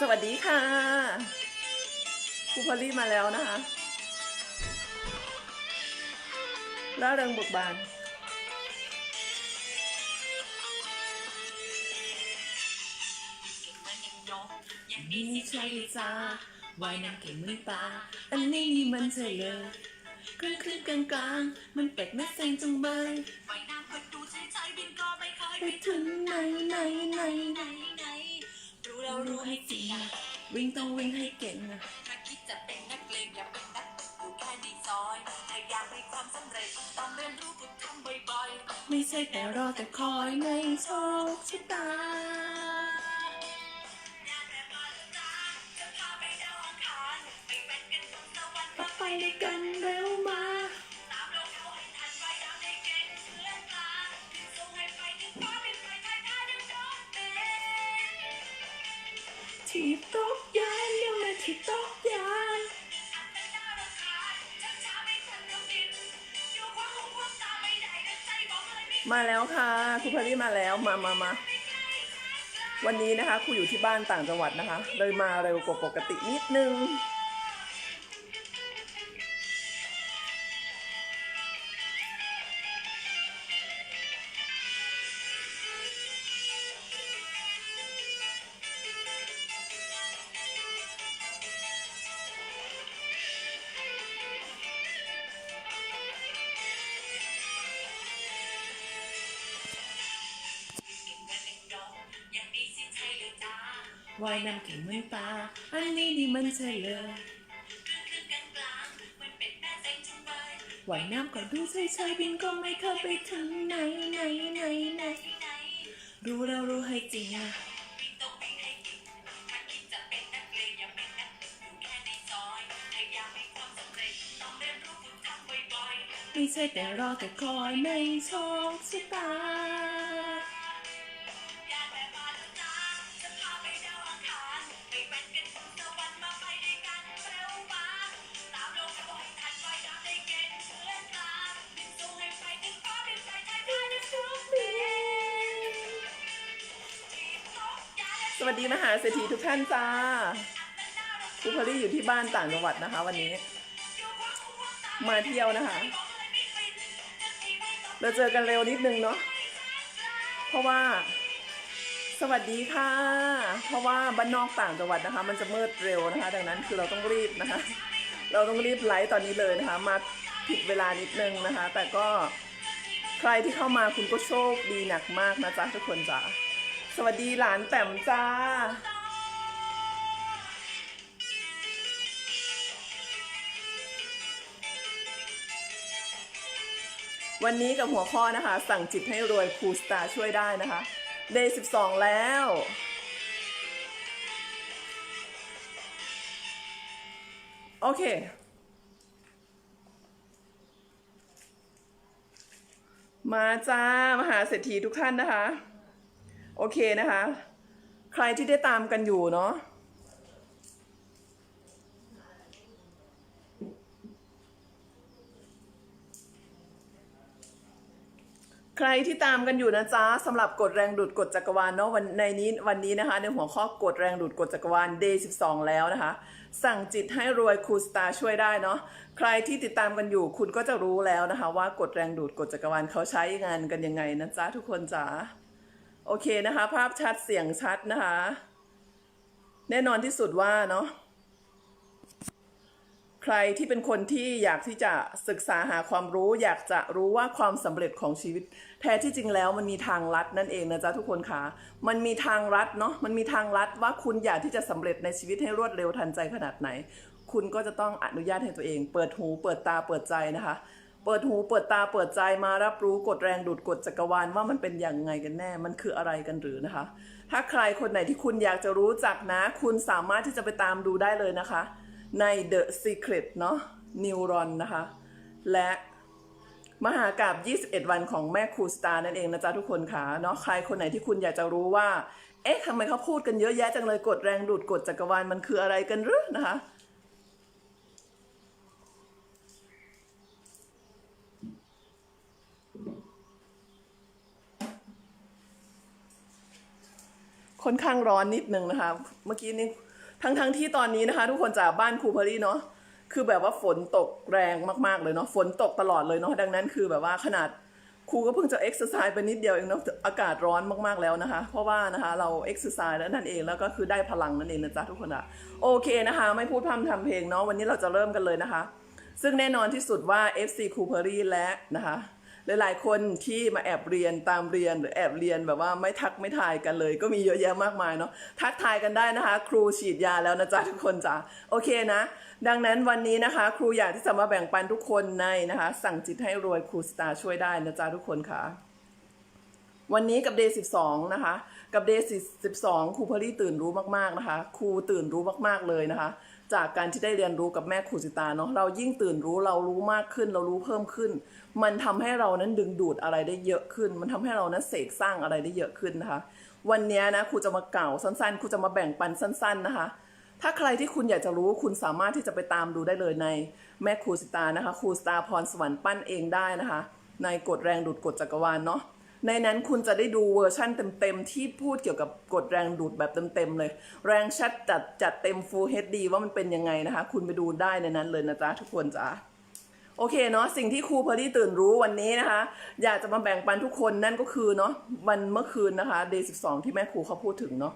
สวัสดีค่ะครูพอลลี่มาแล้วนะคะล่าเริงเบิกบาน นี่ใช่จ้าว่ายน้ำเก่งเหมือนปลาอันนี้นี่มันใช่เลยครึ่งครึ่งกลางกลางๆมันเป็ดแม่แซงจังเบยว่ายน้ำก็ดูใช้ใช้บินก็ไม่เคยไปถึงไหนไหนไหนไหนไหน รู้เรารู้ให้จริงอะวิ่งต้องวิ่งให้เก่งอะถ้าคิดจะเป็นนักเลงอย่าเป็นนักอยู่แค่ในซอยถ้าอยากให้ความสำเร็จต้องเรียนรู้ฝึกทำบ่อยๆ ไม่ใช่แต่รอแต่คอยในโชคชะตาไปด้วยกันเร็ว ยังไม่ที่ตกยานมาแล้วค่ะครูพลี่มาแล้วมามามาวันนี้นะคะครูอยู่ที่บ้านต่างจังหวัดนะคะ เลยมาเร็วกว่าปกตินิดนึง ว่ายน้ำเก่งเมือนปลาอันนี้นี่มันใช่เลยว่ายน้ำก็ดูใช่ใช่บินก็ไม่เคยไปถึงไหนไหนไหนไหนรู้แล้วรู้ให้จริงอะไม่ใช่แต่รอแต่คอยในโชคชะตาาเศรษฐีทุกท่านจ้าครูพอลี่อยู่ที่บ้านต่างจังหวัดนะคะ วันนี้ มาเที่ยวนะคะ เราเจอกันเร็วนิดนึงเนาะเพราะว่า สวัสดีค่ะ เพราะว่าบ้านนอกต่างจังหวัดนะคะ มันจะมืดเร็วนะคะ ดังนั้นคือเราต้องรีบนะคะ เราต้องรีบไลฟ์ตอนนี้เลยนะคะ มาผิดเวลานิดนึงนะคะ แต่ก็ใครที่เข้ามาคุณก็โชคดีหนักมากนะจ๊ะทุกคนจ้าสวัสดีหลานแต้มจ้า วันนี้กับหัวข้อนะคะ สั่งจิตให้รวยครูสตาช่วยได้นะคะ day 12แล้ว โอเค มาจ้ามหาเศรษฐีทุกท่านนะคะ โอเคนะคะ ใครที่ได้ตามกันอยู่เนาะ ใครที่ตามกันอยู่นะจ๊ะสำหรับกฎแรงดูดกฎจักรวาลเนาะวันในนี้วันนี้นะคะ ในหัวข้อกฎแรงดูดกฎจักรวาล day 12 แล้วนะคะ สั่งจิตให้รวยครูสตาร์ช่วยได้เนาะใครที่ติดตามกันอยู่คุณก็จะรู้แล้วนะคะ ว่ากฎแรงดูดกฎจักรวาลเขาใช้งานกันยังไงนะจ๊ะทุกคนจ๋าโอเคนะคะ ภาพชัดเสียงชัดนะคะ แน่นอนที่สุดว่าเนาะ ใครที่เป็นคนที่อยากที่จะศึกษาหาความรู้ อยากจะรู้ว่าความสำเร็จของชีวิต แท้ที่จริงแล้วมันมีทางลัดนั่นเองนะจ๊ะทุกคนคะมันมีทางลัดเนาะมันมีทางลัดว่าคุณอยากที่จะสำเร็จในชีวิตให้รวดเร็วทันใจขนาดไหน คุณก็จะต้องอนุญาตให้ตัวเอง เปิดหูเปิดตาเปิดใจนะคะเปิดหูเปิดตาเปิดใจมารับรู้กฎแรงดูดกฎจักรวาลว่ามันเป็นอย่างไงกันแน่ มันคืออะไรกันหรือนะคะ ถ้าใครคนไหนที่คุณอยากจะรู้จักนะ คุณสามารถที่จะไปตามดูได้เลยนะคะ ใน The Secret เนาะ Neuron นะคะ และมหากาบ21 วันของแม่ครูสตาร์นั่นเองนะจ๊ะทุกคนค่ะเนาะใครคนไหนที่คุณอยากจะรู้ว่า เอ๊ะทำไมเขาพูดกันเยอะแยะจังเลยกฎแรงดูดกฎจักรวาลมันคืออะไรกันหรือนะคะ ค่อนข้างร้อนนิดนึงนะคะ เมื่อกี้นี้ ทั้งทั้งที่ตอนนี้นะคะ ทุกคนจากบ้านครูเพอรี่เนาะคือแบบว่าฝนตกแรงมากๆเลยเนาะฝนตกตลอดเลยเนาะดังนั้นคือแบบว่าขนาดครูก็เพิ่งจะเอ็กซ์ไซส์ไปนิดเดียวเองเนาะอากาศร้อนมากๆแล้วนะคะ เพราะว่านะคะเราเอ็กซ์ไซส์แล้วนั่นเองแล้วก็คือได้พลังนั่นเองนะจ๊ะทุกคนอะโอเคนะคะ ไม่พูดพร่ำทำเพลงเนาะวันนี้เราจะเริ่มกันเลยนะคะ ซึ่งแน่นอนที่สุดว่า FC ครูเพอรี่และนะคะ หลายๆคนที่มาแอบเรียนตามเรียนหรือแอบเรียนแบบว่าไม่ทักไม่ทายกันเลย ก็มีเยอะแยะมากมายเนาะทักทายกันได้นะคะ ครูฉีดยาแล้วนะจ๊ะทุกคนจ้ะโอเคนะ ดังนั้นวันนี้นะคะ ครูอยากที่จะมาแบ่งปันทุกคนในนะคะ สั่งจิตให้รวยครูสตาร์ช่วยได้นะจ๊ะทุกคนค่ะวันนี้กับ day 12นะคะ กับ day 12ครูพอรี่ตื่นรู้มากๆนะคะ ครูตื่นรู้มากๆเลยนะคะ จากการที่ได้เรียนรู้กับแม่ครูสิตาเนาะเรายิ่งตื่นรู้เรารู้มากขึ้น เรารู้เพิ่มขึ้น มันทำให้เรานั้นดึงดูดอะไรได้เยอะขึ้น มันทำให้เรานั้นเสกสร้างอะไรได้เยอะขึ้นนะคะ วันนี้นะครูจะมาเก่าสั้นๆครูจะมาแบ่งปันสั้น ๆนะคะ ถ้าใครที่คุณอยากจะรู้คุณสามารถที่จะไปตามดูได้เลยในแม่ครูสิตานะคะครูสตาพรสวรรค์ปั้นเองได้นะคะ ในกฎแรงดูดกฎจักรวาลเนาะ ในนั้นคุณจะได้ดูเวอร์ชั่นเต็มๆ ที่พูดเกี่ยวกับกฎแรงดูดแบบเต็มๆเลย แรงชัดจัดจัดเต็ม Full HD ว่ามันเป็นยังไงนะคะ คุณไปดูได้ในนั้นเลยนะจ๊ะทุกคนจ้ะโอเคเนาะสิ่งที่ครูเพอรี่ตื่นรู้วันนี้นะคะ อยากจะมาแบ่งปันทุกคนนั่นก็คือเนาะวันเมื่อคืนนะคะ day 12ที่แม่ครูเขาพูดถึงเนาะ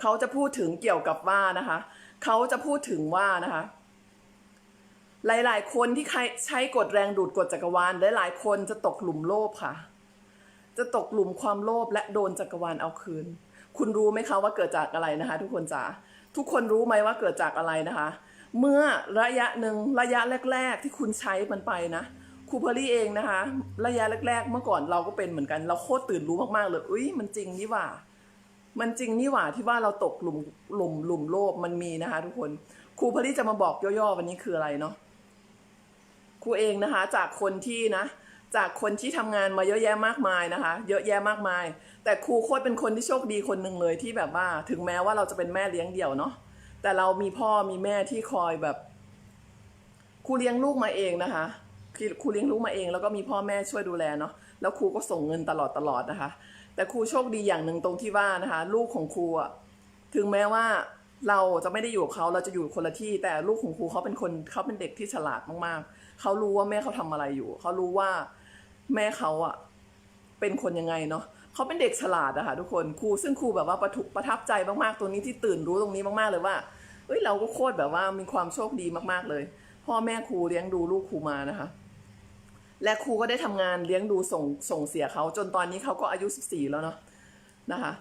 เขาจะพูดถึงเกี่ยวกับว่านะคะ เขาจะพูดถึงว่านะคะ หลาย ๆ คนที่ใช้กฎแรงดูดกฎจักรวาลหลาย ๆ คนจะตกหลุมโลภค่ะ จะตกหลุมความโลภและโดนจักรวาลเอาคืน คุณรู้ไหมคะว่าเกิดจากอะไรนะคะ ทุกคนจ๋าทุกคนรู้ไหมว่าเกิดจากอะไรนะคะ เมื่อระยะหนึ่งระยะแรก ๆ ที่คุณใช้มันไปนะครูเพอรี่เองนะคะ ระยะแรก ๆ เมื่อก่อนเราก็เป็นเหมือนกัน เราโคตรตื่นรู้มากๆเลยอุ้ยมันจริงนี่หว่า มันจริงนี่หว่าที่ว่าเราตกหลุมหลุมหลุมโลภมันมีนะคะ ทุกคนครูเพอรี่จะมาบอกย่อๆวันนี้คืออะไรเนาะ ครูเองนะคะจากคนที่นะจากคนที่ทำงานมาเยอะแยะมากมายนะคะ เยอะแยะมากมาย แต่ครูโคตรเป็นคนที่โชคดีคนหนึ่งเลยที่แบบว่า ถึงแม้ว่าเราจะเป็นแม่เลี้ยงเดี่ยวเนาะแต่เรามีพ่อมีแม่ที่คอยแบบครูเลี้ยงลูกมาเองนะคะคือครูเลี้ยงลูกมาเอง แล้วก็มีพ่อแม่ช่วยดูแลเนาะแล้วครูก็ส่งเงินตลอดตลอดนะคะ แต่ครูโชคดีอย่างหนึ่งตรงที่ว่านะคะ ลูกของครูอะถึงแม้ว่าเราจะไม่ได้อยู่กับเขาเราจะอยู่คนละที่ แต่ลูกของครูเขาเป็นคนเขาเป็นเด็กที่ฉลาดมากๆ เขารู้ว่าแม่เขาทำอะไรอยู่ เขารู้ว่าแม่เขาอะเป็นคนยังไงเนาะเขาเป็นเด็กฉลาดอะค่ะทุกคนครูซึ่งครูแบบว่าประทุประทับใจมากๆตรงนี้ที่ตื่นรู้ตรงนี้มากๆเลยว่าเอ้ยเราก็โคตรแบบว่ามีความโชคดีมากๆเลย พ่อแม่ครูเลี้ยงดูลูกครูมานะคะ และครูก็ได้ทำงานเลี้ยงดูส่งส่งเสียเขาจนตอนนี้เขาก็อายุ 14 แล้วเนาะนะคะ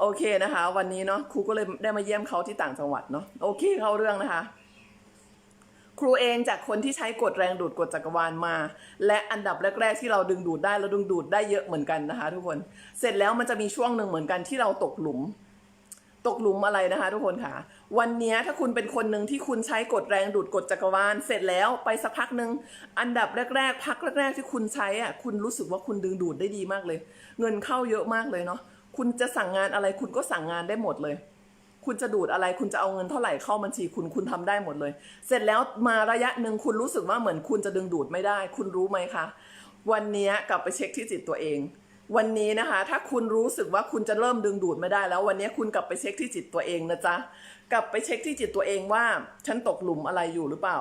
โอเคนะคะ วันนี้เนาะครูก็เลยได้มาเยี่ยมเขาที่ต่างจังหวัดเนาะโอเคเข้าเรื่องนะคะ ครูเองจากคนที่ใช้กฎแรงดูดกฎจักรวาลมา และอันดับแรก ๆ ที่เราดึงดูดได้เราดึงดูดได้เยอะเหมือนกันนะคะ ทุกคนเสร็จแล้วมันจะมีช่วงหนึ่งเหมือนกันที่เราตกหลุม ตกหลุมอะไรนะคะ ทุกคนค่ะ วันนี้ถ้าคุณเป็นคนหนึ่งที่คุณใช้กฎแรงดูดกฎจักรวาล เสร็จแล้วไปสักพักหนึ่งอันดับแรก ๆ พักแรก ๆ ที่คุณใช้อะคุณรู้สึกว่าคุณดึงดูดได้ดีมากเลย เงินเข้าเยอะมากเลยเนาะคุณจะสั่งงานอะไรคุณก็สั่งงานได้หมดเลย คุณจะดูดอะไร คุณจะเอาเงินเท่าไหร่เข้าบัญชีคุณคุณทำได้หมดเลย เสร็จแล้วมาระยะหนึ่งคุณรู้สึกว่าเหมือนคุณจะดึงดูดไม่ได้ คุณรู้ไหมคะ วันนี้กลับไปเช็คที่จิตตัวเอง วันนี้นะคะ ถ้าคุณรู้สึกว่าคุณจะเริ่มดึงดูดไม่ได้ แล้ววันนี้คุณกลับไปเช็คที่จิตตัวเองนะจ๊ะกลับไปเช็คที่จิตตัวเองว่า ฉันตกหลุมอะไรอยู่หรือเปล่า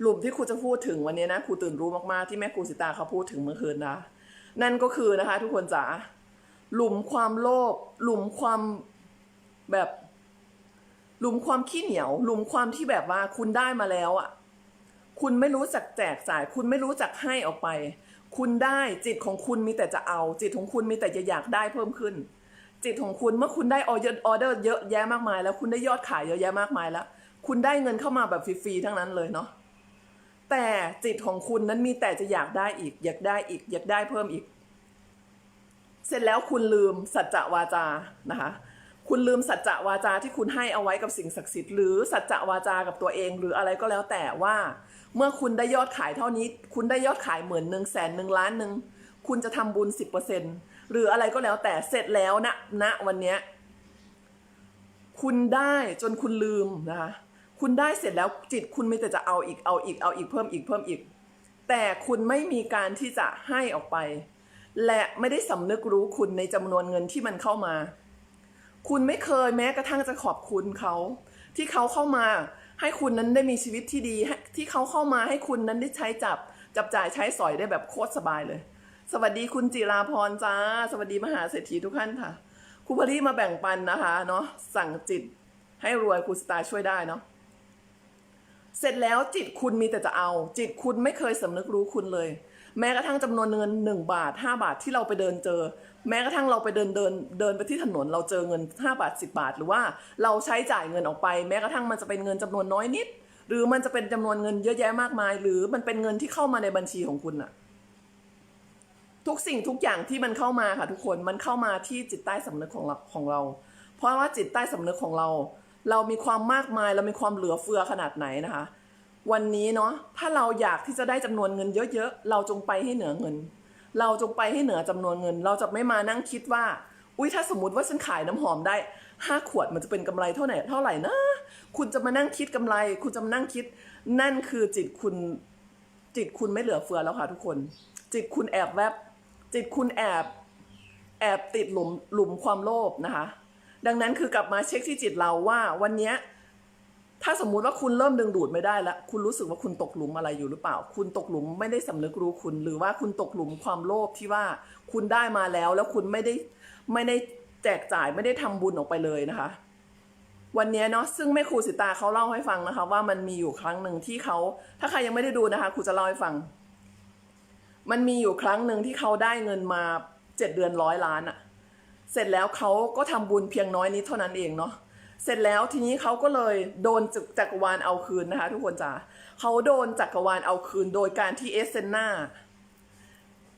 หลุมที่ครูจะพูดถึงวันนี้นะครูตื่นรู้มากๆที่แม่ครูสิตาเขาพูดถึงเมื่อคืนนะ นั่นก็คือนะคะ ทุกคนจ๋าหลุมความโลภหลุมความ แบบหลุมความขี้เหนียว หลุมความที่แบบว่าคุณได้มาแล้วอะ คุณไม่รู้จักแจกจ่าย คุณไม่รู้จักให้ออกไป คุณได้จิตของคุณมีแต่จะเอา จิตของคุณมีแต่จะอยากได้เพิ่มขึ้น จิตของคุณเมื่อคุณได้ออเดอร์ออเดอร์เยอะแยะมากมาย แล้วคุณได้ยอดขายเยอะแยะมากมายแล้ว คุณได้เงินเข้ามาแบบฟรีๆทั้งนั้นเลยเนาะแต่จิตของคุณนั้นมีแต่จะอยากได้อีก อยากได้อีก อยากได้เพิ่มอีก เสร็จแล้วคุณลืมสัจจะวาจานะคะ คุณลืมสัจจะวาจาที่คุณให้เอาไว้กับสิ่งศักดิ์สิทธิ์หรือสัจจะวาจากับตัวเอง หรืออะไรก็แล้วแต่ว่า เมื่อคุณได้ยอดขายเท่านี้ คุณได้ยอดขายหมื่นหนึ่งแสนหนึ่งล้านหนึ่งคุณจะทำบุญสิบเปอร์เซ็นหรืออะไรก็แล้วแต่เสร็จแล้วนะณวันเนี้ยคุณได้จนคุณลืมนะคะคุณได้เสร็จแล้วจิตคุณไมีแต่จะเอาอีกเอาอีกเอาอีกเพิ่มอีกเพิ่มอีก แต่คุณไม่มีการที่จะให้ออกไป และไม่ได้สำนึกรู้คุณในจำนวนเงินที่มันเข้ามา คุณไม่เคยแม้กระทั่งจะขอบคุณเขา ที่เขาเข้ามาให้คุณนั้นได้มีชีวิตที่ดี ที่เขาเข้ามาให้คุณนั้นได้ใช้จับ จับจ่ายใช้สอยได้แบบโคตรสบายเลย สวัสดีคุณจิราพรจ้า สวัสดีมหาเศรษฐีทุกท่านค่ะครูพอลี่มาแบ่งปันนะคะเนาะสั่งจิตให้รวยครูสตาช่วยได้เนาะเสร็จแล้วจิตคุณมีแต่จะเอา จิตคุณไม่เคยสำนึกรู้คุณเลย แม้กระทั่งจำนวนเงินหนึ่งบาทห้าบาทที่เราไปเดินเจอ แม้กระทั่งเราไปเดินเดินเดินไปที่ถนนเราเจอเงินห้าบาทสิบาท หรือว่าเราใช้จ่ายเงินออกไป แม้กระทั่งมันจะเป็นเงินจำนวนน้อยนิด หรือมันจะเป็นจำนวนเงินเยอะแยะมากมาย หรือมันเป็นเงินที่เข้ามาในบัญชีของคุณอะทุกสิ่งทุกอย่างที่มันเข้ามาค่ะทุกคนมันเข้ามาที่จิตใต้สำนึกของเราของเรา เพราะว่าจิตใต้สำนึกของเรา เรามีความมากมาย เรามีความเหลือเฟือขนาดไหนนะคะ วันนี้เนาะถ้าเราอยากที่จะได้จำนวนเงินเยอะๆ เราจงไปให้เหนือเงิน เราจงไปให้เหนือจำนวนเงิน เราจะไม่มานั่งคิดว่า อุ้ยถ้าสมมติว่าฉันขายน้ำหอมได้ห้าขวดมันจะเป็นกำไรเท่าไหร่เท่าไหร่นะ คุณจะมานั่งคิดกำไร คุณจะมานั่งคิด นั่นคือจิตคุณจิตคุณไม่เหลือเฟือแล้วค่ะทุกคน จิตคุณแอบแวบ จิตคุณแอบแอบติดหลุมหลุมความโลภนะคะ ดังนั้นคือกลับมาเช็คที่จิตเราว่าวันเนี้ย ถ้าสมมุติว่าคุณเริ่มดึงดูดไม่ได้แล้ว คุณรู้สึกว่าคุณตกหลุมอะไรอยู่หรือเปล่า คุณตกหลุมไม่ได้สำนึกรู้คุณ หรือว่าคุณตกหลุมความโลภที่ว่าคุณได้มาแล้ว แล้วคุณไม่ได้ไม่ได้แจกจ่ายไม่ได้ทำบุญออกไปเลยนะคะ วันนี้เนาะซึ่งแม่ครูสิตาเขาเล่าให้ฟังนะคะ ว่ามันมีอยู่ครั้งหนึ่งที่เขา ถ้าใครยังไม่ได้ดูนะคะครูจะเล่าให้ฟัง มันมีอยู่ครั้งหนึ่งที่เขาได้เงินมาเจ็ดเดือนร้อยล้านอะเสร็จแล้วเขาก็ทำบุญเพียงน้อยนิดเท่านั้นเองเนาะ เสร็จแล้วทีนี้เขาก็เลยโดนจักรวาลเอาคืนนะคะ ทุกคนจ๋าเขาโดนจักรวาลเอาคืนโดยการที่เอสเซนนา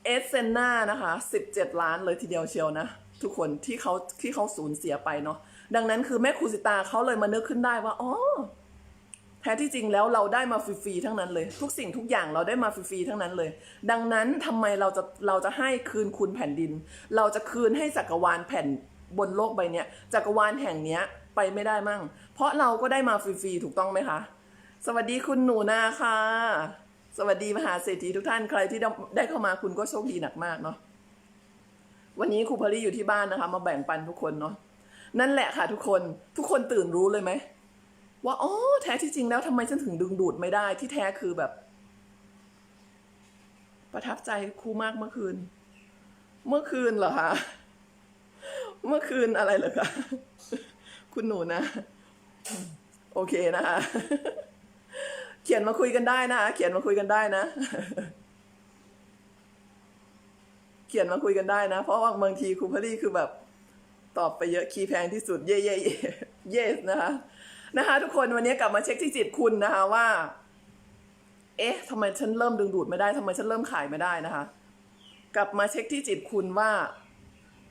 เอสเซนนานะคะสิบเจ็ดล้านเลยทีเดียวเชียวนะ ทุกคนที่เขาที่เขาสูญเสียไปเนาะดังนั้นคือแม่ครูสิตาเขาเลยมานึกขึ้นได้ว่าอ๋อแท้ที่จริงแล้วเราได้มาฟรีๆทั้งนั้นเลย ทุกสิ่งทุกอย่างเราได้มาฟรีๆทั้งนั้นเลย ดังนั้นทำไมเราจะเราจะให้คืนคุณแผ่นดิน เราจะคืนให้จักรวาลแผ่นบนโลกใบเนี้ยจักรวาลแห่งเนี้ย ไปไม่ได้มั่ง เพราะเราก็ได้มาฟรีๆถูกต้องไหมคะ สวัสดีคุณหนูนาค่ะ สวัสดีมหาเศรษฐีทุกท่านใครที่ได้เข้ามาคุณก็โชคดีหนักมากเนาะวันนี้ครูพลี่อยู่ที่บ้านนะคะ มาแบ่งปันทุกคนเนาะนั่นแหละค่ะทุกคนทุกคนตื่นรู้เลยไหมว่าอ๋อแท้ที่จริงแล้วทำไมฉันถึงดึงดูดไม่ได้ที่แท้คือแบบ ประทับใจครูมากเมื่อคืน เมื่อคืนเหรอคะเมื่อคืนอะไรเหรอคะ คุณหนูนะ โอเคนะคะเขียนมาคุยกันได้นะคะเขียนมาคุยกันได้นะ เขียนมาคุยกันได้นะ เพราะว่าบางทีครูพอลี่คือแบบ ตอบไปเยอะคีย์แพงที่สุดเย่เย่เย่เย่นะคะนะคะ ทุกคนวันนี้กลับมาเช็คที่จิตคุณนะคะว่า เอ๊ะทำไมฉันเริ่มดึงดูดไม่ได้ทำไมฉันเริ่มขายไม่ได้นะคะ กลับมาเช็คที่จิตคุณว่า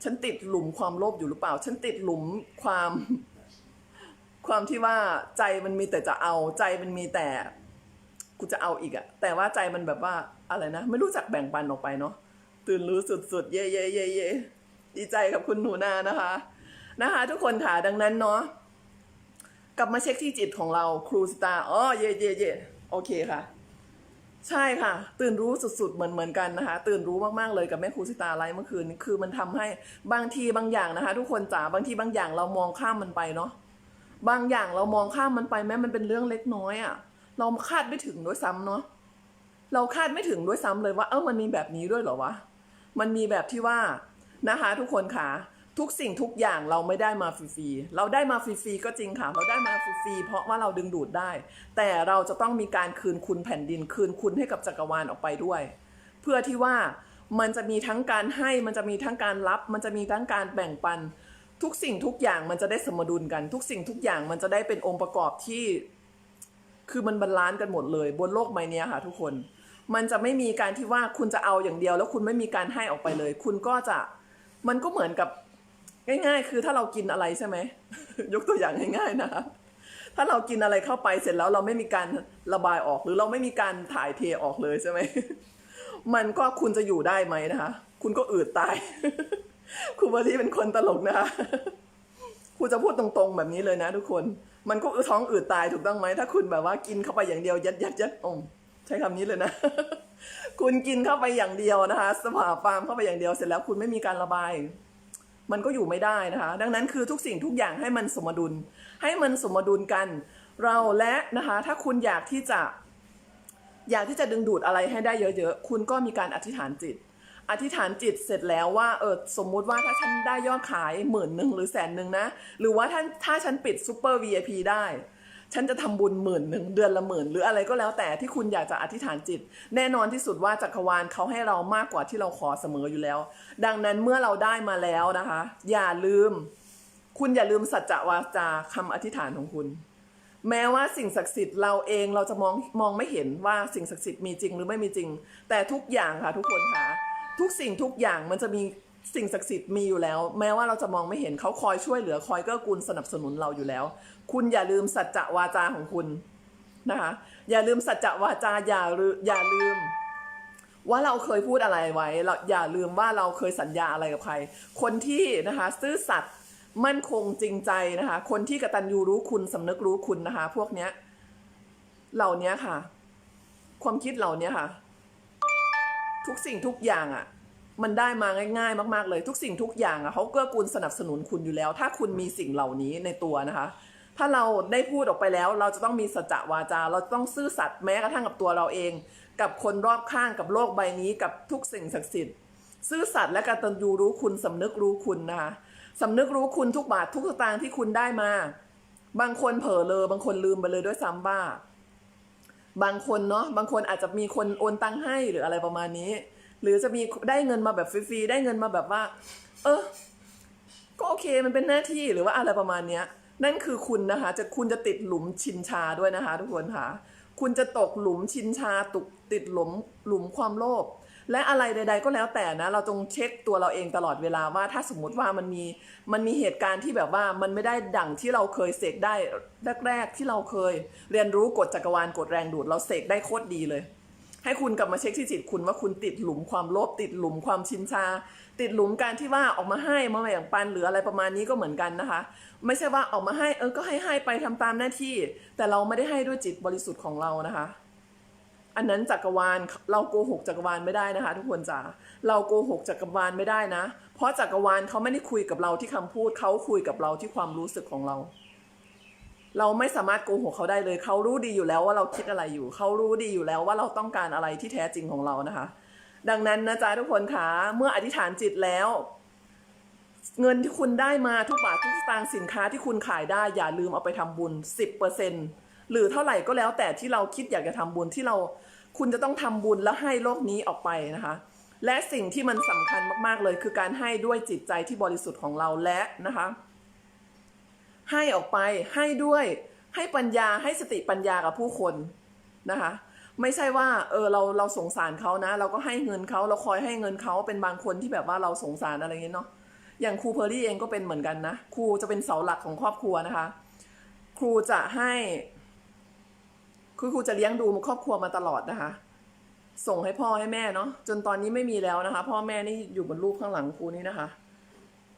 ฉันติดหลุมความโลภอยู่หรือเปล่า ฉันติดหลุมความ ความที่ว่าใจมันมีแต่จะเอาใจมันมีแต่กูจะเอาอีกอะแต่ว่าใจมันแบบว่าอะไรนะ ไม่รู้จักแบ่งปันออกไปเนาะตื่นรู้สุดๆ เย่เย่เย่เย่ดีใจกับคุณหนูนานะคะ นะคะ ทุกคนค่ะดังนั้นเนาะกลับมาเช็คที่จิตของเราครูสตาร์อ๋อเย่เย่เย่โอเคค่ะ ใช่ค่ะ ตื่นรู้สุดๆเหมือนเหมือนกันนะคะ ตื่นรู้มากๆเลยกับแม่ครูสิตาไลฟ์เมื่อคืนคือมันทำให้บางทีบางอย่างนะคะ ทุกคนจ๋าบางทีบางอย่างเรามองข้ามมันไปเนาะ บางอย่างเรามองข้ามมันไปแม้มันเป็นเรื่องเล็กน้อยอะ่ะ เราคาดไม่ถึงด้วยซ้ำเนาะเราคาดไม่ถึงด้วยซ้ำเลยว่าเออมันมีแบบนี้ด้วยเหรอวะมันมีแบบที่ว่านะคะ ทุกคนค่ะทุกสิ่งทุกอย่างเราไม่ได้มาฟรีๆ เราได้มาฟรีๆก็จริงค่ะ เราได้มาฟรีๆเพราะว่าเราดึงดูดได้ แต่เราจะต้องมีการคืนคุณแผ่นดินคืนคุณให้กับจักรวาลออกไปด้วย เพื่อที่ว่ามันจะมีทั้งการให้มันจะมีทั้งการรับ มันจะมีทั้งการแบ่งปัน ทุกสิ่งทุกอย่างมันจะได้สมดุลกัน ทุกสิ่งทุกอย่างมันจะได้เป็นองค์ประกอบที่ คือมันบาลานซ์กันหมดเลย บนโลกใบนี้ค่ะ ทุกคน มันจะไม่มีการที่ว่าคุณจะเอาอย่างเดียว แล้วคุณไม่มีการให้ออกไปเลย คุณก็จะมันก็เหมือนกับ ง่าย ๆ คือถ้าเรากินอะไรใช่ไหม ยกตัวอย่างง่ายๆนะคะถ้าเรากินอะไรเข้าไปเสร็จแล้วเราไม่มีการระบายออก หรือเราไม่มีการถ่ายเทออกเลยใช่ไหมมันก็คุณจะอยู่ได้ไหมนะคะ คุณก็อืดตาย ครูบาที่เป็นคนตลกนะคะครูจะพูดตรงๆแบบนี้เลยนะ ทุกคน มันก็ท้องอืดตายถูกต้องไหมถ้าคุณแบบว่ากินเข้าไปอย่างเดียวยัดยัดยัดองใช้คำนี้เลยนะ คุณกินเข้าไปอย่างเดียวนะคะสภาฟาร์มเข้าไปอย่างเดียวเสร็จแล้วคุณไม่มีการระบาย มันก็อยู่ไม่ได้นะคะ ดังนั้นคือทุกสิ่งทุกอย่างให้มันสมดุล ให้มันสมดุลกัน เราและนะคะ ถ้าคุณอยากที่จะ อยากที่จะดึงดูดอะไรให้ได้เยอะ ๆ คุณก็มีการอธิษฐานจิต อธิษฐานจิตเสร็จแล้วว่าเออสมมุติว่าถ้าฉันได้ยอดขายหมื่นหนึ่งหรือแสนหนึ่งนะ หรือว่าถ้าถ้าฉันปิดซูเปอร์ VIP ได้ ฉันจะทำบุญหมื่นหนึ่งเดือนละหมื่นหรืออะไรก็แล้วแต่ที่คุณอยากจะอธิษฐานจิต แน่นอนที่สุดว่าจักรวาลเขาให้เรามากกว่าที่เราขอเสมออยู่แล้ว ดังนั้นเมื่อเราได้มาแล้วนะคะ อย่าลืม คุณอย่าลืมสัจจวาจาคำอธิษฐานของคุณแม้ว่าสิ่งศักดิ์สิทธิ์เราเองเราจะมองมองไม่เห็นว่าสิ่งศักดิ์สิทธิ์มีจริงหรือไม่มีจริง แต่ทุกอย่างค่ะทุกคนค่ะ ทุกสิ่งทุกอย่างมันจะมีสิ่งศักดิ์สิทธิ์มีอยู่แล้ว แม้ว่าเราจะมองไม่เห็นเขาคอยช่วยเหลือคอยเกื้อกูลสนับสนุนเราอยู่แล้ว คุณอย่าลืมสัจจะวาจาของคุณนะคะอย่าลืมสัจจะวาจาอย่าลือย่าลืม ว่าเราเคยพูดอะไรไว้เราอย่าลืมว่าเราเคยสัญญาอะไรกับใคร คนที่นะคะซื่อสัตย์มั่นคงจริงใจนะคะ คนที่กตัญญูรู้คุณสำนึกรู้คุณนะคะ พวกเนี้ยเหล่านี้ค่ะ ความคิดเหล่านี้ค่ะ ทุกสิ่งทุกอย่างอะมันได้มาง่ายๆ มาก ๆ เลย ทุกสิ่งทุกอย่างอะเขาเกื้อกูลสนับสนุนคุณอยู่แล้ว ถ้าคุณมีสิ่งเหล่านี้ในตัวนะคะ ถ้าเราได้พูดออกไปแล้ว เราจะต้องมีสัจวาจา เราต้องซื่อสัตย์แม้กระทั่งกับตัวเราเอง กับคนรอบข้างกับโลกใบนี้กับทุกสิ่งศักดิ์สิทธิ์ซื่อสัตย์และกตัญญูรู้คุณสำนึกรู้คุณนะคะสำนึกรู้คุณทุกบาททุกสตางค์ที่คุณได้มา บางคนเผลอเลยบางคนลืมไปเลยด้วยซ้ำบ้า บางคนเนาะบางคนอาจจะมีคนโอนตังให้หรืออะไรประมาณนี้ หรือจะมีได้เงินมาแบบฟรีๆได้เงินมาแบบว่า เออ ก็โอเคมันเป็นหน้าที่หรือว่าอะไรประมาณเนี้ย นั่นคือคุณนะคะ จะคุณจะติดหลุมชินชาด้วยนะคะ ทุกคนค่ะ คุณจะตกหลุมชินชาตกติดหลุมหลุมความโลภ และอะไรใด ๆ ก็แล้วแต่นะ เราจงเช็คตัวเราเองตลอดเวลาว่าถ้าสมมติว่ามันมีมันมีเหตุการณ์ที่แบบว่ามันไม่ได้ดั่งที่เราเคยเสกได้แรกๆที่เราเคย เรียนรู้กฎจักรวาลกฎแรงดูด เราเสกได้โคตรดีเลย ให้คุณกลับมาเช็คที่จิตคุณว่าคุณติดหลุมความโลภติดหลุมความชินชา ติดหลุมการที่ว่าออกมาให้มาแบ่งปันหรืออะไรประมาณนี้ก็เหมือนกันนะคะ ไม่ใช่ว่าออกมาให้เออก็ให้ให้ไปทำตามหน้าที่ แต่เราไม่ได้ให้ด้วยจิตบริสุทธิ์ของเรานะคะ อันนั้นจักรวาลเราโกหกจักรวาลไม่ได้นะคะ ทุกคนจ๋าเราโกหกจักรวาลไม่ได้นะ เพราะจักรวาลเขาไม่ได้คุยกับเราที่คำพูดเขาคุยกับเราที่ความรู้สึกของเรา เราไม่สามารถโกหกเขาได้เลยเขารู้ดีอยู่แล้วว่าเราคิดอะไรอยู่เขารู้ดีอยู่แล้วว่าเราต้องการอะไรที่แท้จริงของเรานะคะ ดังนั้นนะจ๊ะทุกคนคะเมื่ออธิษฐานจิตแล้ว เงินที่คุณได้มาทุกบาททุกสตางค์สินค้าที่คุณขายได้อย่าลืมเอาไปทำบุญ10% หรือเท่าไหร่ก็แล้วแต่ที่เราคิดอยากจะทำบุญที่เราคุณจะต้องทำบุญแล้วให้โลกนี้ออกไปนะคะ และสิ่งที่มันสำคัญมากๆเลย คือการให้ด้วยจิตใจที่บริสุทธิ์ของเราและนะคะ ให้ออกไปให้ด้วยให้ปัญญาให้สติปัญญากับผู้คนนะคะ ไม่ใช่ว่า เออเราเราสงสารเขานะ เราก็ให้เงินเขาเราคอยให้เงินเขาเป็นบางคนที่แบบว่าเราสงสารอะไรเงี้ยเนาะอย่างครูเพอร์รี่เองก็เป็นเหมือนกันนะครูจะเป็นเสาหลักของครอบครัวนะคะ ครูจะให้ คือครูจะเลี้ยงดูครอบครัวมาตลอดนะคะ ส่งให้พ่อให้แม่เนาะจนตอนนี้ไม่มีแล้วนะคะ พ่อแม่นี่อยู่บนรูปข้างหลังครูนี่นะคะ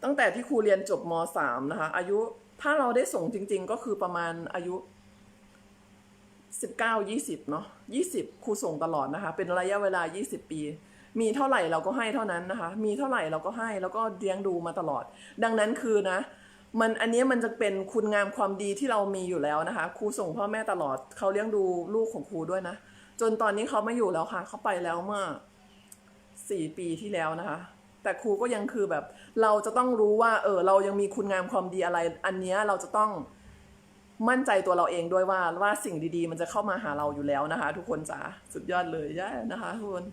ตั้งแต่ที่ครูเรียนจบมสามนะคะ อายุถ้าเราได้ส่งจริง ๆ ก็คือประมาณอายุสิบเก้ายี่สิบเนาะยี่สิบครูส่งตลอดนะคะ เป็นระยะเวลายี่สิบปี มีเท่าไหร่เราก็ให้เท่านั้นนะคะ มีเท่าไหร่เราก็ให้แล้วก็เลี้ยงดูมาตลอด ดังนั้นคือนะ มันอันนี้มันจะเป็นคุณงามความดีที่เรามีอยู่แล้วนะคะ ครูส่งพ่อแม่ตลอดเขาเลี้ยงดูลูกของครูด้วยนะ จนตอนนี้เขาไม่อยู่แล้วค่ะเขาไปแล้วเมื่อสี่ปีที่แล้วนะคะ แต่ครูก็ยังคือแบบ เราจะต้องรู้ว่า เออ เรายังมีคุณงามความดีอะไร อันนี้เราจะต้องมั่นใจตัวเราเองด้วยว่าว่าสิ่งดีๆ มันจะเข้ามาหาเราอยู่แล้วนะคะ ทุกคนจ๋าสุดยอดเลยย่านะคะทุกคน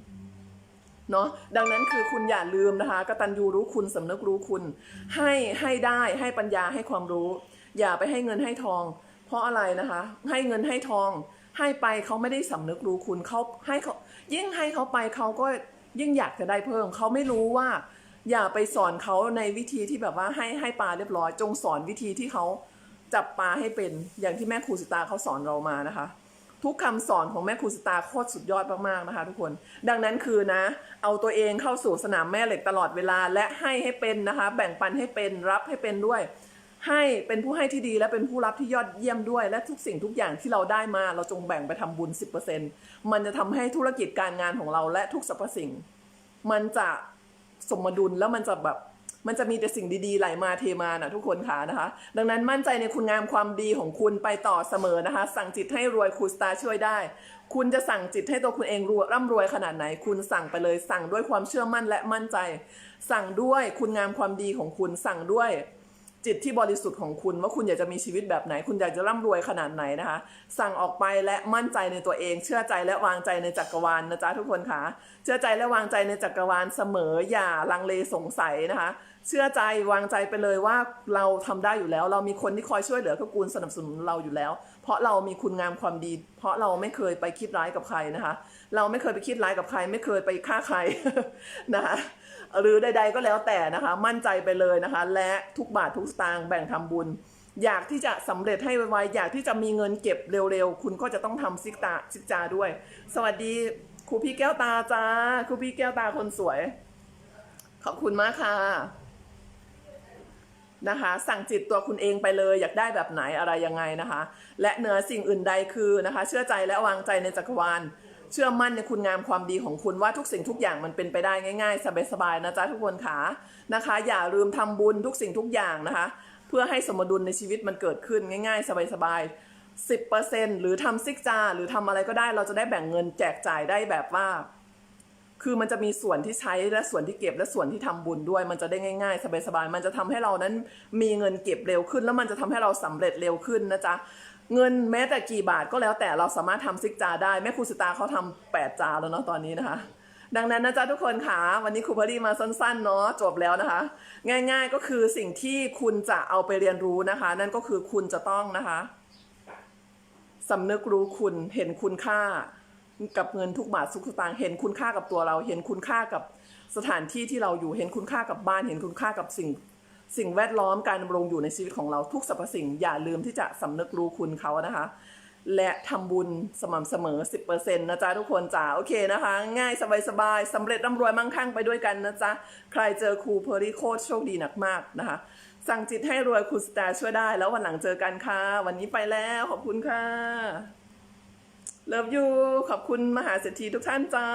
เนาะดังนั้นคือคุณอย่าลืมนะคะกตัญญูรู้คุณสำนึกรู้คุณ ให้ให้ได้ให้ปัญญาให้ความรู้ อย่าไปให้เงินให้ทอง เพราะอะไรนะคะ ให้เงินให้ทอง ให้ไปเขาไม่ได้สำนึกรู้คุณเขาให้เขายิ่งให้เขาไปเขาก็ยิ่งอยากจะได้เพิ่มเขาไม่รู้ว่า อย่าไปสอนเขาในวิธีที่แบบว่าให้ให้ปลาเรียบร้อย จงสอนวิธีที่เขาจับปลาให้เป็นอย่างที่แม่ครูสิตาเขาสอนเรามานะคะ ทุกคำสอนของแม่ครูสตาโคตรสุดยอดมากๆนะคะทุกคน ดังนั้นคือนะ เอาตัวเองเข้าสู่สนามแม่เหล็กตลอดเวลาและให้ให้เป็นนะคะ แบ่งปันให้เป็นรับให้เป็นด้วย ให้เป็นผู้ให้ที่ดีและเป็นผู้รับที่ยอดเยี่ยมด้วย และทุกสิ่งทุกอย่างที่เราได้มา เราจงแบ่งไปทำบุญ 10%มันจะทำให้ธุรกิจการงานของเราและทุกสรรพสิ่ง มันจะสมดุลแล้วมันจะแบบ มันจะมีแต่สิ่งดีๆ ไหลมาเทมานะทุกคนค่ะนะคะ ดังนั้นมั่นใจในคุณงามความดีของคุณไปต่อเสมอนะคะ สั่งจิตให้รวยครูสตาช่วยได้ คุณจะสั่งจิตให้ตัวคุณเองรวยร่ำรวยขนาดไหน คุณสั่งไปเลย สั่งด้วยความเชื่อมั่นและมั่นใจ สั่งด้วยคุณงามความดีของคุณสั่งด้วย จิตที่บริสุทธิ์ของคุณ ว่าคุณอยากจะมีชีวิตแบบไหน คุณอยากจะร่ำรวยขนาดไหนนะคะ สั่งออกไปและมั่นใจในตัวเอง เชื่อใจและวางใจในจักรวาลนะจ๊ะทุกคนค่ะเชื่อใจและวางใจในจักรวาลเสมออย่าลังเลสงสัยนะคะ เชื่อใจวางใจไปเลยว่าเราทำได้อยู่แล้ว เรามีคนที่คอยช่วยเหลือกื้อกูลสนับสนุนเราอยู่แล้ว เพราะเรามีคุณงามความดี เพราะเราไม่เคยไปคิดร้ายกับใครนะคะ เราไม่เคยไปคิดร้ายกับใคร ไม่เคยไปฆ่าใครนะคะ หรือใด ๆ ก็แล้วแต่นะคะ มั่นใจไปเลยนะคะ และทุกบาททุกสตางค์แบ่งทำบุญ อยากที่จะสำเร็จให้ไวๆอยากที่จะมีเงินเก็บเร็วๆ คุณก็จะต้องทำซิกตาซิกจาด้วย สวัสดีครูพี่แก้วตาจ้าครูพี่แก้วตาคนสวย ขอบคุณมากค่ะนะคะ สั่งจิตตัวคุณเองไปเลยอยากได้แบบไหนอะไรยังไงนะคะ และเหนือสิ่งอื่นใดคือนะคะ เชื่อใจและวางใจในจักรวาล เชื่อมั่นในคุณงามความดีของคุณว่าทุกสิ่งทุกอย่างมันเป็นไปได้ง่าย ๆ สบายๆนะจ๊ะทุกคนค่ะนะคะ อย่าลืมทำบุญทุกสิ่งทุกอย่างนะคะ เพื่อให้สมดุลในชีวิตมันเกิดขึ้นง่าย ๆ สบายๆ10%หรือทำซิกจาหรือทำอะไรก็ได้เราจะได้แบ่งเงินแจกจ่ายได้แบบว่า คือมันจะมีส่วนที่ใช้และส่วนที่เก็บและส่วนที่ทำบุญด้วย มันจะได้ง่ายๆ สบายๆมันจะทำให้เรานั้นมีเงินเก็บเร็วขึ้น แล้วมันจะทำให้เราสำเร็จเร็วขึ้นนะจ๊ะ เงินแม้แต่กี่บาทก็แล้วแต่เราสามารถทำซิกจาได้แม่ครูสตาเขาทำแปดจาแล้วเนาะตอนนี้นะคะ ดังนั้นนะจ๊ะทุกคนค่ะวันนี้ครูพอดีมาสั้นๆเนาะจบแล้วนะคะ ง่าย ๆก็คือสิ่งที่คุณจะเอาไปเรียนรู้นะคะ นั่นก็คือคุณจะต้องนะคะสำนึกรู้คุณเห็นคุณค่ากับเงินทุกบาททุกสตางค์เห็นคุณค่ากับตัวเรา เห็นคุณค่ากับสถานที่ที่เราอยู่เห็นคุณค่ากับบ้าน เห็นคุณค่ากับสิ่ง สิ่งแวดล้อมการดำรงอยู่ในชีวิตของเราทุกสรรพสิ่งอย่าลืมที่จะสำนึกรู้คุณเขานะคะ และทำบุญสม่ำเสมอ 10%นะจ๊ะทุกคนจ๋าโอเคนะคะ ง่ายสบายๆสำเร็จร่ำรวยมั่งคั่งไปด้วยกันนะจ๊ะ ใครเจอครูเพอรี่โคตรโชคดีหนักมากนะคะ สั่งจิตให้รวยครูสตาร์ช่วยได้ แล้ววันหลังเจอกันค่ะ วันนี้ไปแล้วขอบคุณค่ะเลิฟยูขอบคุณมหาเศรษฐีทุกท่านจ้า